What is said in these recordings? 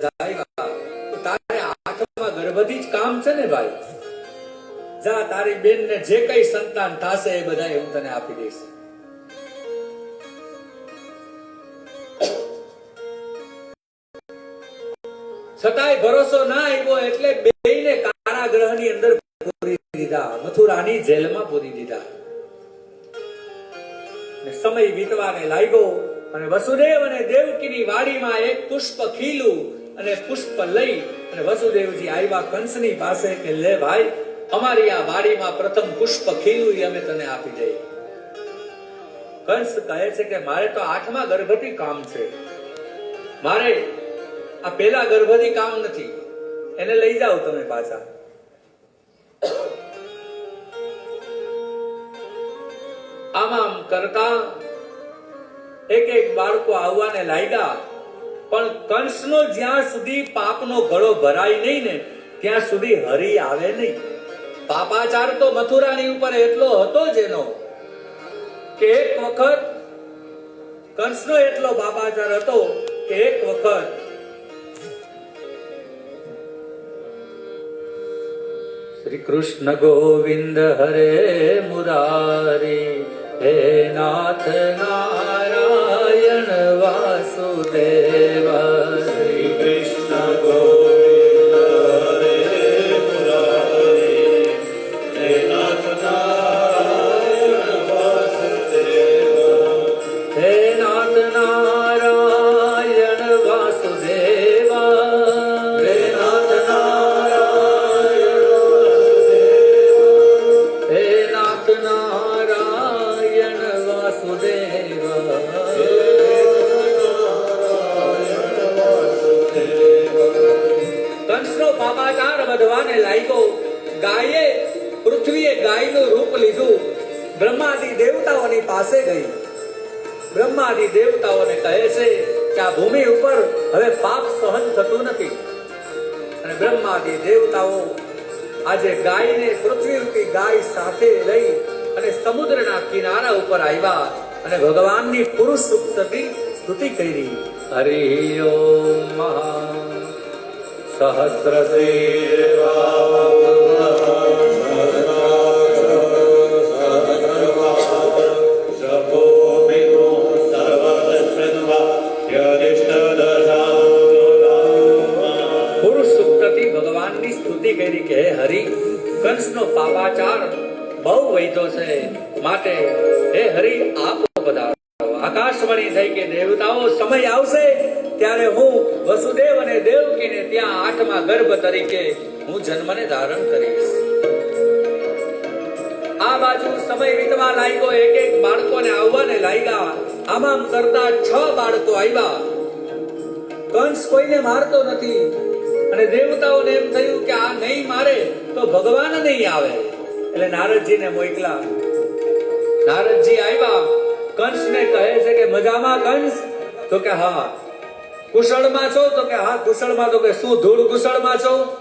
તારે આઠમા ગર્ભથી જ કામ છે ને ભાઈ? જા, તારી બેન ને જે કઈ સંતાન થશે એ બધા હું તને આપી દઈશ. છતાંય ભરોસો ના આવ્યો એટલે બેયને કારાગૃહની અંદર પૂરી દીધા, મથુરાની જેલમાં પૂરી દીધા. ને સમય વીતવાને લાગ્યો અને વસુદેવ અને દેવકીની વાડીમાં એક પુષ્પ ખીલું અને પુષ્પ લઈ અને વસુદેવજી આવ્યા કંસની પાસે કે, લે ભાઈ, અમારી આ વાડીમાં પ્રથમ પુષ્પ ખીલું ઈ અમે તને આપી દઈએ. કંસ કહે છે કે, મારે તો આઠમા ગર્ભથી કામ છે. મારે આ પેલા ગર્ભથી કામ નથી. એને લઈ જાઓ તમે પાછા. આમ આમ કરતા એક એક બાળકો આવવાને લાગ્યા પણ કંસનો જ્યાં સુધી પાપનો ઘડો ભરાય નહીં ને, ત્યાં સુધી હરિ આવે નહીં. પાપાચાર તો મથુરાની ઉપર એટલો હતો જ એનો, કે એક વખત કંસનો એટલો પાપાચાર હતો કે એક વખત શ્રી કૃષ્ણ ગોવિંદ હરે મુરારી, હે નાથ આજે ગાયને પૃથ્વી રૂપી ગાય સાથે લઈ અને સમુદ્રના કિનારા ઉપર આવ્યા અને ભગવાનની પુરુષ સુક્તથી સ્તુતિ કરી. હરિ ઓમ સહસ્ર જપો ભગવાનની સ્તુતિ કરી કે, હરિ, કંસનો પાપાચાર બહુ વૈધો છે. માટે હે હરિ, આપ પધારો. આકાશવાણી થઈ કે, દેવતાઓ સમય આવશે, ત્યારે હું વસુદેવ અને દેવકીને ત્યાં આઠમા ગર્ભ તરીકે હું જન્મને ધારણ કરીશ. આ બાજુ સમય વીતવા લાગ્યો. એક એક બાળકોને આવવાને લાગ્યા. આમ આમ કરતા છ બાળકો આવ્યા. કંસ કોઈને મારતો નથી. અને દેવતાઓને એમ થયું કે આ નહીં મારે, તો ભગવાન નહીં આવે. એટલે નારદજીને મોકલા. નારદજી આવ્યા. કંસને કહે છે કે, મજામાં કંસ? તો કે, હા. કુશળમાં છો? તો કે, હા. કુશળમાં તો કે, શું ધૂળ કુશળમાં છો?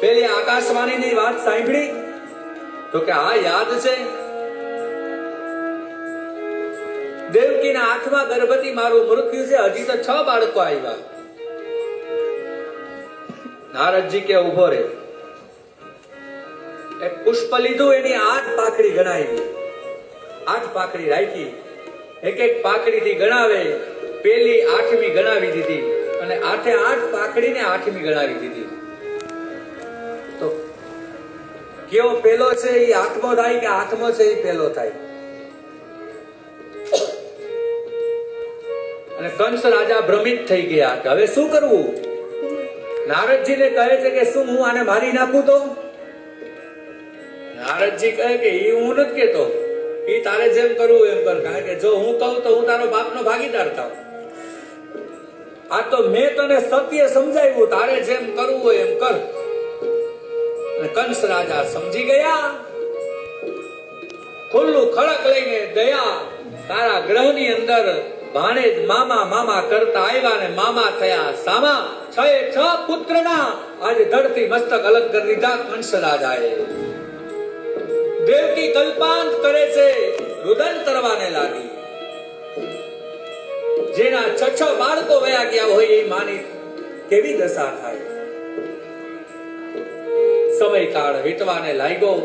પેલી આકાશવાણીની વાત સાંભળી. તો કે, હા, યાદ છે. દેવકીના આંખમાં ગર્ભથી મારું મૃત્યુ છે. હજી તો છ બાળકો આવ્યા. નારદજી કે ઊભો રે. એક પુષ્પ લીધું, એની આઠ પાકડી ગણાવી. આઠ પાકડી રાખી, એક એક પાકડી થી ગણાવે. પેલી આઠમી ગણાવી દીધી અને આઠે આઠ પાકડીને આઠમી ગણાવી દીધી. તો કેવો પેલો છે એ આઠમો થાય કે આઠમો છે એ પેલો થાય? અને કંસ રાજા ભ્રમિત થઈ ગયા કે હવે શું કરવું? નારદજીને કહે છે કે શું હું આને મારી નાખું તો? નારદજી કહે કે એ હું નથી કેતો એ તારે જેમ કરવું એમ કર. કારણ કે જો હું કહું તો હું તારો બાપનો ભાગીદાર થાવ આ તો મેં તને સત્ય સમજાવ્યું. તારે જેમ કરવું હોય એમ કર. અને કંસ રાજા સમજી ગયા. ખુલ્લું ખડક લઈને ગયા તારા ગ્રહની અંદર ભાણેજ મામા મામા કરતા આવ્યા ને મામા થયા સામા. છ એ છ પુત્રના આજે ધરતી મસ્તક અલગ કરી દીધા કંસ રાજાએ દેવકી કલ્પાંત કરે છે રુદન કરવાને લાગી જેના છ છ બાળકો વયા ગયા હોય એ માની કેવી દશા થાય સમયકાળ વીતવાને લાગ્યો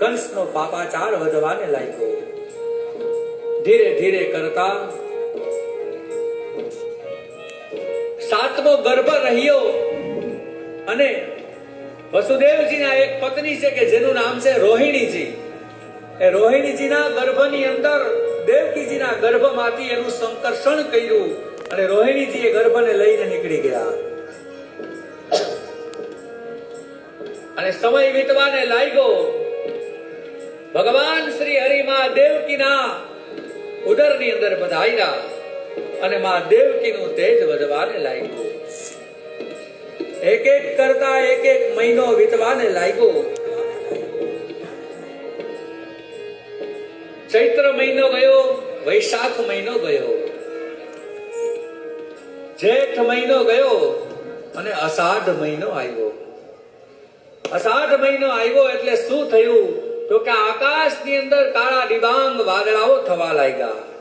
કંસનો પાપાચાર વધવાને લાગ્યો ધીરે ધીરે કરતા સાતમો ગર્ભ રહ્યો. અને વસુદેવજીના એક પત્ની છે કે જેનું નામ છે રોહિણીજી. એ રોહિણીજીના ગર્ભની અંદર દેવકીજીના ગર્ભમાંથી એનું સંકર્ષણ કર્યું અને રોહિણીજી એ ગર્ભને લઈને નીકળી ગયા. અને સમય વીતવાને લાગ્યો. ભગવાન શ્રી હરિ માં દેવકીના ઉદરની અંદર બધાયરા અને માં દેવકીનું તેજ વધવાને લાગ્યું. એક એક કરતા એક એક મહિનો વીતવાને લાગ્યો. ચૈત્ર મહિનો ગયો, વૈશાખ મહિનો ગયો. જેઠ મહિનો ગયો અને અષાઢ મહિનો આવ્યો. અષાઢ મહિનો આવ્યો એટલે શું થયું? તો કે આકાશની અંદર કાળા ડિબાંગ વાદળાઓ થવા લાગ્યા.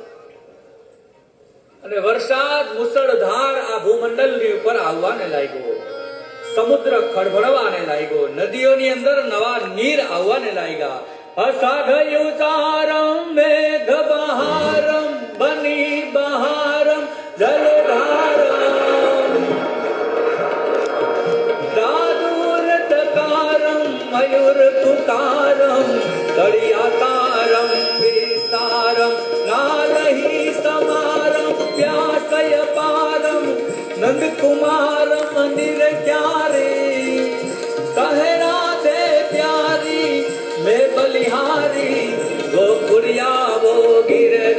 અને વરસાદ મુસળધાર આ ભૂમંડલની ઉપર આવવાને લાગ્યો. સમુદ્ર ખળભળવાને લાગ્યો. નદીઓની અંદર નવા નીર આવવાને લાગ્યા. અસાધયુતારમ મેઘ બહારમ, બની બહારમ, જલધારમ. દાદુર તકારમ, મયુર તુકારમ તળિયાતારમ વિસ્તારમ નાલહી સમારમ. વ્યાસય પારમ નંદકુમાર મંદિર ક્યારે? કહે રાધે પ્યારી મેં બલિહારી ગોકુળિયાવો ગિરધારી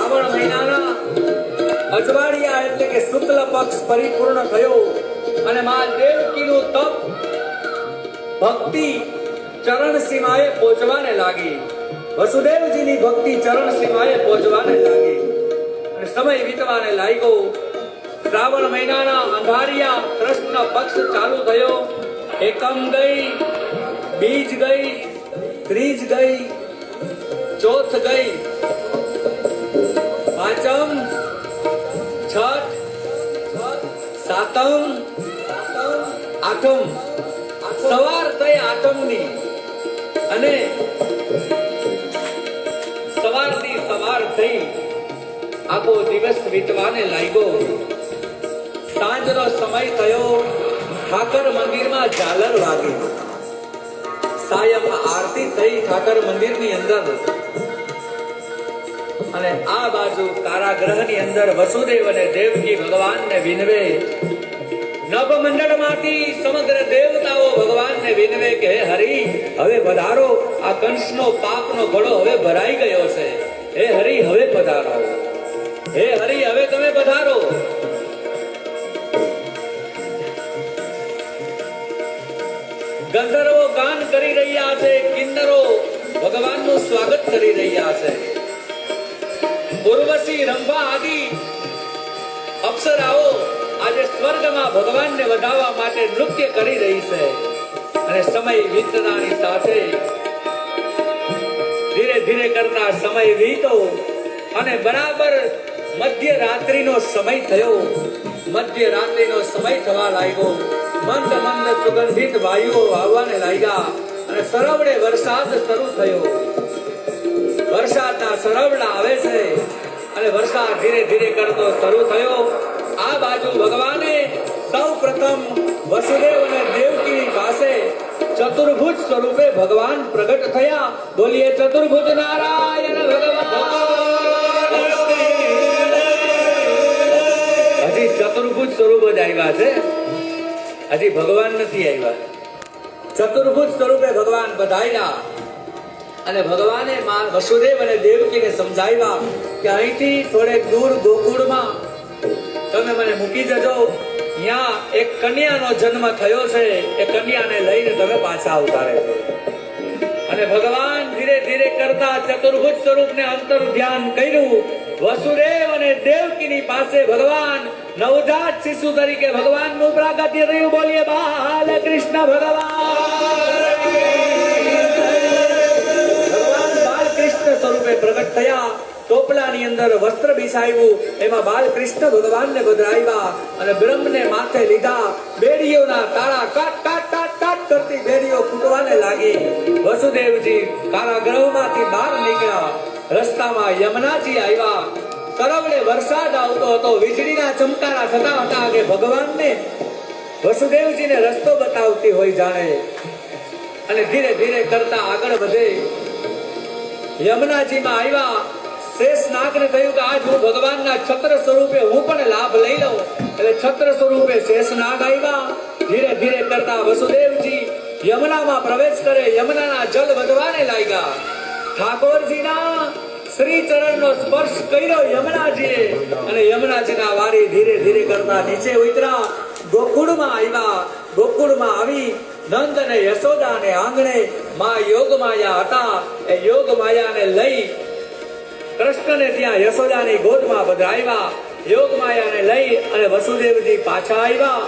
શ્રાવણ મહિનાના અજવાળિયા એટલે કે શુક્લ પક્ષ પરિપૂર્ણ થયો અને મા દેવકીનું તપ ભક્તિ ચરણ સીમાએ પહોંચવાને લાગી. વસુદેવજીની ભક્તિ ચરણ સીમાએ પહોંચવાને લાગી. અને સમય વીતવાને લાગ્યો. શ્રાવણ મહિનાના અંધારિયા કૃષ્ણ પક્ષ ચાલુ થયો. એકમ ગઈ, બીજ ગઈ, ત્રીજ ગઈ, ચોથ ગઈ. પાંચમ સાતમ, આઠમ. સવાર થઈ આઠમની. અને સવારની સવાર થઈ આખો દિવસ વીતવાને લાગ્યો. સાંજનો સમય થયો, ઠાકર મંદિરમાં ઝાલર વાગી. સાયમ આરતી થઈ ઠાકર મંદિરની અંદર અને આ બાજુ કારાગ્રહની અંદર વસુદેવ અને દેવકી ભગવાનને વિનવે. નભ મંડળમાંથી સમગ્ર દેવતાઓ ભગવાનને વિનવે કે હરિ, હવે પધારો. આ કંસનો પાપનો ઘડો હવે ભરાઈ ગયો છે. હે હરિ, હવે પધારો. હે હરિ, હવે તમે પધારો. ગંધર્વો ગાન કરી રહ્યા છે, કિન્નરો ભગવાનનું સ્વાગત કરી રહ્યા છે. ઉર્વશી રંભા આદિ. અપ્સરાઓ આજે સ્વર્ગમાં ભગવાનને વધાવવા માટે નૃત્ય કરી રહી છે. અને સમય વીતતાની સાથે ધીરે ધીરે કરતા સમય વીતો અને બરાબર મધ્ય રાત્રિનો સમય થયો. મધ્ય રાત્રિનો સમય થવા લાગ્યો. મંદ મંદ સુગંધિત વાયુઓ આવવાને લાગ્યા. અને સરવડે વરસાદ શરૂ થયો. વરસાદના સરવડા આવે છે અને વરસાદ ધીરે ધીરે કરતો શરૂ થયો. આ બાજુ ભગવાને સૌ પ્રથમ વસુદેવ અને દેવકી પાસે ચતુર્ભુજ સ્વરૂપે ભગવાન પ્રગટ થયા. બોલીએ, ચતુર્ભુજ નારાયણ ભગવાન. હજી ચતુર્ભુજ સ્વરૂપ જ આવ્યા છે. હજી ભગવાન નથી આવ્યા. ચતુર્ભુજ સ્વરૂપે ભગવાન બધાયલા અને ભગવાને માં વસુદેવ અને દેવકીને સમજાવ્યા કે અહીંથી થોડેક દૂર ગોકુળમાં તમે મને મૂકી જજો. ત્યાં એક કન્યાનો જન્મ થયો છે. એ કન્યાને લઈને તમે પાછા રહેજો અને ભગવાન ધીરે ધીરે કરતા ચતુર્ભુજ સ્વરૂપને અંતર ધ્યાન કર્યું. વસુદેવ અને દેવકીની પાસે ભગવાન નવજાત શિશુ તરીકે ભગવાનનું પ્રાગટ્ય રહ્યું બોલીએ બાલકૃષ્ણ ભગવાન. બાલકૃષ્ણ પ્રગટ થયા. ટોપલાની અંદર વસ્ત્ર બિછાવ્યું એમાં બાલકૃષ્ણ ભગવાનને પધરાવ્યા અને બ્રહ્મને માથે લીધા. બેડીઓના તાળા કાટ કાટ કાટ કાટ કરતી બેડીઓ ફૂટવાને લાગી. વસુદેવજી કારાગૃહમાંથી બહાર નીકળ્યા. રસ્તામાં યમુનાજી આવ્યા. તરવડે વરસાદ આવતો હતો. વીજળીના ચમકારા થતા હતા કે ભગવાનને વસુદેવજીને રસ્તો બતાવતી હોય જાણે. અને ધીરે ધીરે કરતા આગળ વધે. યમુનાજીમાં આવ્યા. શેષ નાગને થયું કે આજ હું ભગવાનના છત્ર સ્વરૂપે હું પણ લાભ લઈ લઉં. એટલે છત્ર સ્વરૂપે શેષ નાગ આવ્યા. ધીરે ધીરે કરતા વસુદેવજી યમુનામાં પ્રવેશ કરે. યમુનાના જલ વધવાને લાગ્યા. ઠાકોરજીના શ્રી ચરણનો સ્પર્શ કર્યો યમુનાજીએ. અને યમુનાજીના વારી ધીરે ધીરે કરતા નીચે ઉતરા ગોકુળમાં આવ્યા. ગોકુળમાં આવી નંદ અને યશોદા ને આંગણે, માં યોગ માયા હતા. એ યોગ માયાને લઈ કૃષ્ણને ત્યાં યશોદાની ગોદમાં બધાવ્યા યોગ માયાને લઈ અને વસુદેવજી પાછા આવ્યા.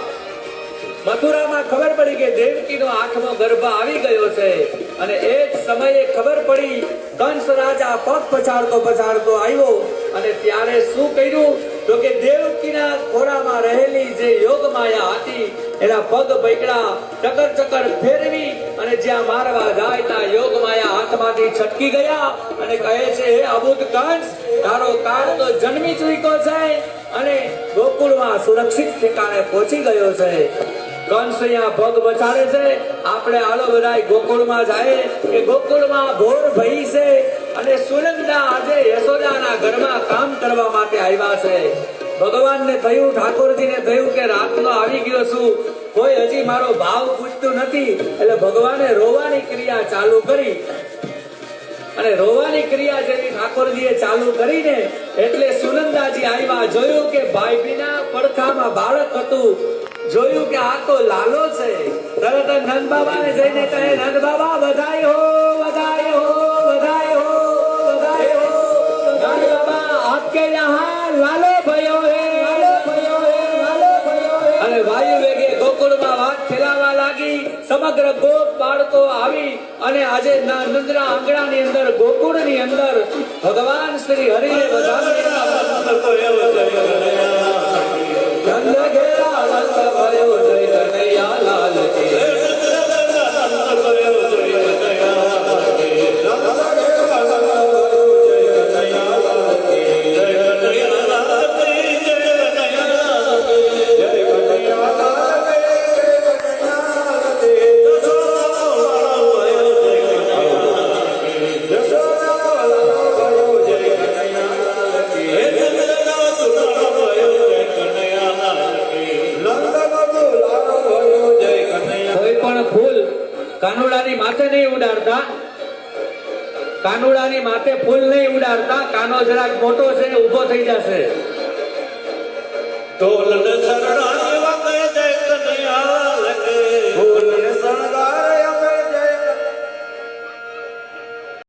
મથુરામાં ખબર પડી કે દેવકીનો આઠમો ગર્ભ આવી ગયો છે. અને એ જ સમયે ખબર પડી, કંસ રાજા પગ પછાડતો પછાડતો આવ્યો. અને ત્યારે શું કર્યું? તો કે દેવકીના ખોરામાં રહેલી જે યોગ માયા હતી, એના પગ પકડા ચકર ચકર ફેરવી અને જ્યાં મારવા જાય ત્યાં યોગ માયા હાથમાંથી છટકી ગયા અને કહે છે, હે અબુદ કંસ તારો કાળ તો જન્મી ચૂક્યો છે અને ગોકુળમાં સુરક્ષિત ઠેકાણે પહોંચી ગયો છે. કંસ અહીંયા પગ બચાડે છે, આપણે આલો બધા ગોકુળમાં જાય, કે ગોકુળમાં ભોર ભઈ છે અને સુનંદા આજે યશોદાના ઘરમાં કામ કરવા માટે આવ્યા છે. ભગવાનને થયું, ઠાકોરજીને થયું કે રાતનો આવી ગયો છું. કોઈ હજી મારો ભાવ પૂછતું નથી. એટલે ભગવાને રોવાની ક્રિયા ચાલુ કરી. અને રોવાની ક્રિયા જેવી ઠાકોરજીએ ચાલુ કરીને એટલે સુનંદાજી આવ્યા, જોયું કે ભાઈ બીના પડખામાં બાળક હતું. જોયું કે આ તો લાલો છે. તરત નંદ બાબાને જઈને કહે નંદ બાબા બધાઈ હો. આપકે યહાં લાલો ભયો હે લાલો ભયો હે લાલો ભયો હે અને વાયુ વેગે ગોકુળમાં વાત ફેલાવા લાગી સમગ્ર ગોપ બાળકો આવી અને આજે ન- નંદના આંગણાની અંદર ગોકુળની અંદર ભગવાન શ્રી હરિને નંદ કાનુડાની માથે નહીં ઉડાડતા. કાનુડાની માથે ફૂલ નહીં ઉડાડતા. કાનો જરાક મોટો છે, ઊભો થઈ જશે. ઢોલ ને સર